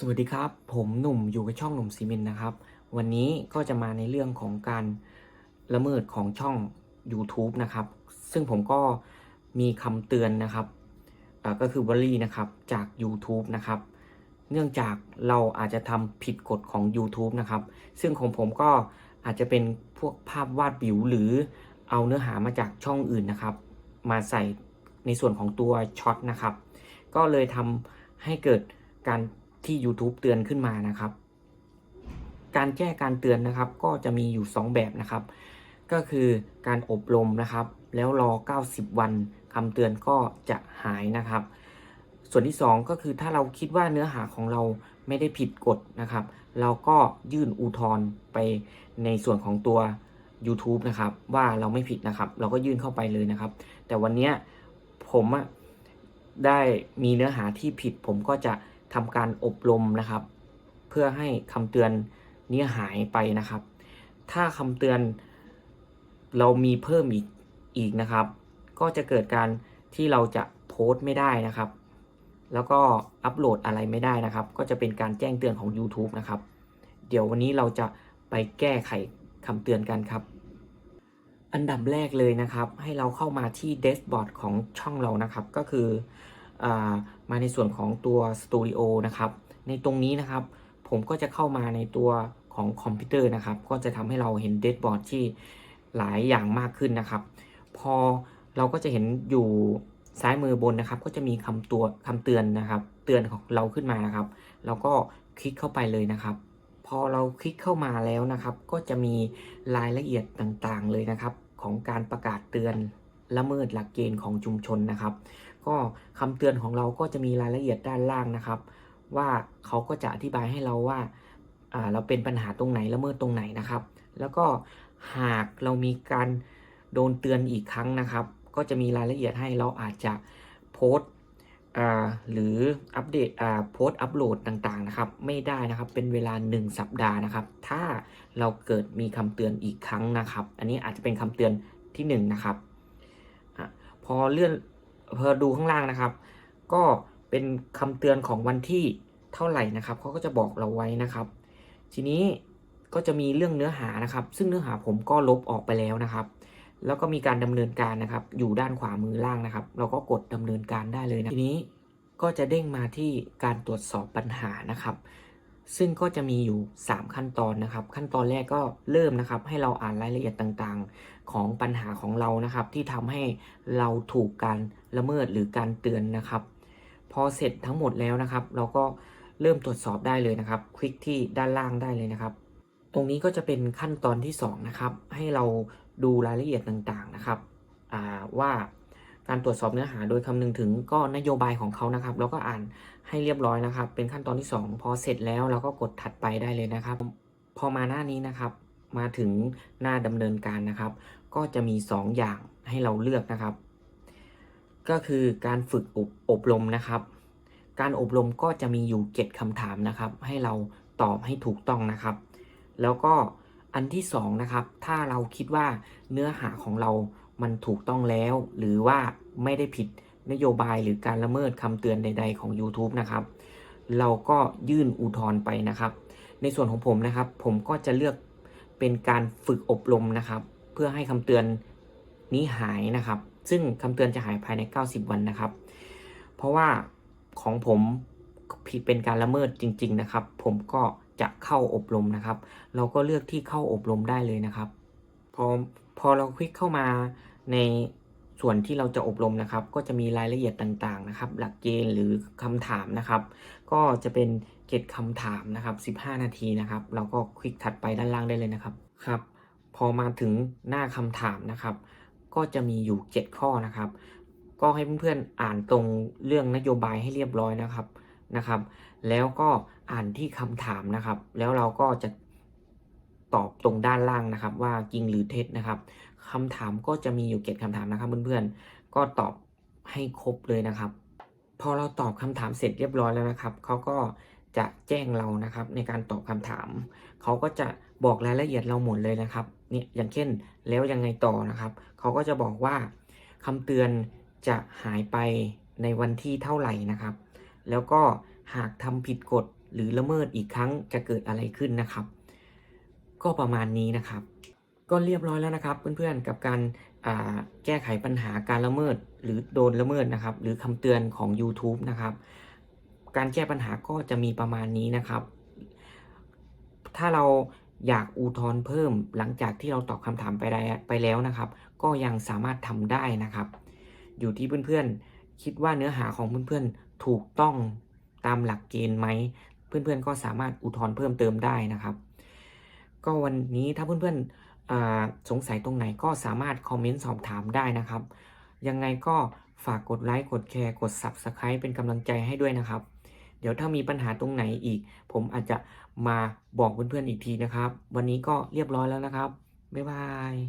สวัสดีครับ ผมหนุ่มอยู่กับช่องหนุ่มซีเมนนะครับ วันนี้ก็จะมาในเรื่องของการละเมิดของช่อง YouTube นะครับ ซึ่งผมก็มีคำเตือนนะครับก็คือวลีนะครับจาก YouTube นะครับ เนื่องจากเราอาจจะทำผิดกฎของ YouTube นะครับ ซึ่งของผมก็อาจจะเป็นพวกภาพวาดบิวหรือเอาเนื้อหามาจากช่องอื่นนะครับ มาใส่ในส่วนของตัวช็อตนะครับ ก็เลยทำให้เกิดการ ที่ YouTube เตือนขึ้นมานะครับ การแก้การเตือนนะครับ ก็จะมีอยู่ 2 แบบนะครับ ก็คือการอบรมนะครับ แล้วรอ 90 วันคำเตือนก็จะหายนะครับ ส่วนที่ 2 ก็คือถ้าเราคิดว่าเนื้อหาของเราไม่ได้ผิดกฎนะครับ เราก็ยื่นอุทธรณ์ไปในส่วนของตัว YouTube นะครับ ว่าเราไม่ผิดนะครับ เราก็ยื่นเข้าไปเลยนะครับ แต่วันนี้ผมอะได้มีเนื้อหาที่ผิดผมก็จะ ทำการอบรมนะครับ เพื่อให้คำเตือนนี้หายไปนะครับ ถ้าคำเตือนเรามีเพิ่มอีกอีกนะครับ ก็จะเกิดการที่เราจะโพสต์ไม่ได้นะครับ แล้วก็อัปโหลดอะไรไม่ได้นะครับ ก็จะเป็นการแจ้งเตือนของ YouTube นะครับ เดี๋ยววันนี้เราจะไปแก้ไขคำเตือนกันครับ อันดับแรกเลยนะครับ ให้เราเข้ามาที่เดสบอร์ดของช่องเรานะครับ ก็คืออา มาในส่วนของตัวสตูดิโอนะครับ ในตรงนี้นะครับ ผมก็จะเข้ามาในตัวของคอมพิวเตอร์นะครับ ก็จะทำให้เราเห็นเดสบอร์ดที่หลายอย่างมากขึ้นนะครับ พอเราก็จะเห็นอยู่ซ้ายมือบนนะครับ ก็จะมีคำตัวคำเตือนนะครับ เตือนของเราขึ้นมานะครับ เราก็คลิกเข้าไปเลยนะครับ พอเราคลิกเข้ามาแล้วนะครับ ก็จะมีรายละเอียดต่างๆเลยนะครับ ของการประกาศเตือนละเมิดหลักเกณฑ์ของชุมชนนะครับ ก็คำเตือนของเราก็จะมีรายละเอียดด้านล่างนะครับ ว่าเขาก็จะอธิบายให้เราว่าาเราเป็นปัญหาตรงไหนละเมิดตรงไหนนะครับ แล้วก็หากเรามีการโดนเตือนอีกครั้งนะครับ ก็จะมีรายละเอียดให้เราอาจจะโพสต์หรืออัปเดตโพสต์อัปโหลดต่างๆนะครับ ไม่ได้นะครับเป็นเวลา 1 สัปดาห์นะครับ ถ้าเราเกิดมีคำเตือนอีกครั้งนะครับ อันนี้อาจจะเป็นคำเตือนที่1นนะครับอพอเลื่อน เพอดูข้างล่างนะครับ ก็เป็นคำเตือนของวันที่เท่าไหร่นะครับเขาก็จะบอกเราไว้นะครับ ทีนี้ก็จะมีเรื่องเนื้อหานะครับ ซึ่งเนื้อหาผมก็ลบออกไปแล้วนะครับ แล้วก็มีการดำเนินการนะครับ อยู่ด้านขวามือล่างนะครับ เราก็กดดำเนินการได้เลยนะทีนี้ก็จะเด้งมาที่การตรวจสอบปัญหานะครับ ซึ่งก็จะมีอยู่ 3 ขั้นตอนนะครับ ขั้นตอนแรกก็เริ่มนะครับ ให้เราอ่านรายละเอียดต่างๆ ของปัญหาของเรานะครับ ที่ทำให้เราถูกการละเมิดหรือการเตือนนะครับ พอเสร็จทั้งหมดแล้วนะครับ เราก็เริ่มตรวจสอบได้เลยนะครับ คลิกที่ด้านล่างได้เลยนะครับ ตรงนี้ก็จะเป็นขั้นตอนที่2นะครับให้เราดูรายละเอียดต่างๆนะครับว่า การตรวจสอบเนื้อหาโดยคำนึงถึงก็นโยบายของเขานะครับ แล้วก็อ่านให้เรียบร้อยนะครับ เป็นขั้นตอนที่ 2 พอเสร็จแล้วเราก็กดถัดไปได้เลยนะครับ พอมาหน้านี้นะครับ มาถึงหน้าดำเนินการนะครับ ก็จะมี 2 อย่างให้เราเลือกนะครับ ก็คือการฝึกอบอบรมนะครับ การอบรมก็จะมีอยู่เจ็ดคำถามนะครับ ให้เราตอบให้ถูกต้องนะครับ แล้วก็อันที่สองนะครับ ถ้าเราคิดว่าเนื้อหาของเรา มันถูกต้องแล้ว หรือว่าไม่ได้ผิดนโยบายหรือการละเมิดคำเตือนใด ๆ ของ YouTube นะครับ เราก็ยื่นอุทธรณ์ไปนะครับ ในส่วนของผมนะครับ ผมก็จะเลือกเป็นการฝึกอบรมนะครับ เพื่อให้คำเตือนนี้หายนะครับ ซึ่งคำเตือนจะหายภายใน 90 วันนะครับ เพราะว่าของผมผิดเป็นการละเมิดจริง ๆ นะครับ ผมก็จะเข้าอบรมนะครับ เราก็เลือกที่เข้าอบรมได้เลยนะครับพอ พอเราคลิกเข้ามาในส่วนที่เราจะอบรมนะครับ ก็จะมีรายละเอียดต่างๆนะครับ หลักเกณฑ์หรือคำถามนะครับ ก็จะเป็นเกตคำถามนะครับ 15 นาทีนะครับ เราก็คลิกถัดไปด้านล่างได้เลยนะครับครับ พอมาถึงหน้าคำถามนะครับ ก็จะมีอยู่ 7 ข้อนะครับ ก็ให้เพื่อนๆอ่านตรงเรื่องนโยบายให้เรียบร้อยนะครับนะครับ แล้วก็อ่านที่คำถามนะครับ แล้วเราก็จะ ตอบตรงด้านล่างนะครับ ว่าจริงหรือเท็จนะครับคำถามก็จะมีอยู่เจ็ดคำถามนะครับเพื่อนๆก็ตอบให้ครบเลยนะครับ พอเราตอบคำถามเสร็จเรียบร้อยแล้วนะครับเขาก็จะแจ้งเรานะครับในการตอบคำถาม เขาก็จะบอกรายละเอียดเราหมดเลยนะครับเนี่ยอย่างเช่นแล้วยังไงต่อนะครับ เขาก็จะบอกว่าคำเตือนจะหายไปในวันที่เท่าไหร่นะครับ แล้วก็หากทำผิดกฎหรือละเมิดอีกครั้งจะเกิดอะไรขึ้นนะครับ ก็ประมาณนี้นะครับ ก็เรียบร้อยแล้วนะครับ เพื่อนๆกับการแก้ไขปัญหาการละเมิดหรือโดนละเมิดนะครับ หรือคำเตือนของ YouTube นะครับ การแก้ปัญหาก็จะมีประมาณนี้นะครับ ถ้าเราอยากอุทธรณ์เพิ่มหลังจากที่เราตอบคำถามไปได้ไปแล้วนะครับ ก็ยังสามารถทำได้นะครับ อยู่ที่เพื่อนๆ คิดว่าเนื้อหาของเพื่อนๆ ถูกต้องตามหลักเกณฑ์ไหม เพื่อนๆ ก็สามารถอุทธรณ์เพิ่มเติมได้นะครับ ก็วันนี้ถ้าเพื่อนๆสงสัยตรงไหนก็สามารถคอมเมนต์สอบถามได้นะครับ ยังไงก็ฝากกดไลค์กดแชร์กด Subscribe เป็นกำลังใจให้ด้วยนะครับ เดี๋ยวถ้ามีปัญหาตรงไหนอีก ผมอาจจะมาบอกเพื่อนๆอีกทีนะครับ วันนี้ก็เรียบร้อยแล้วนะครับ บ๊ายบาย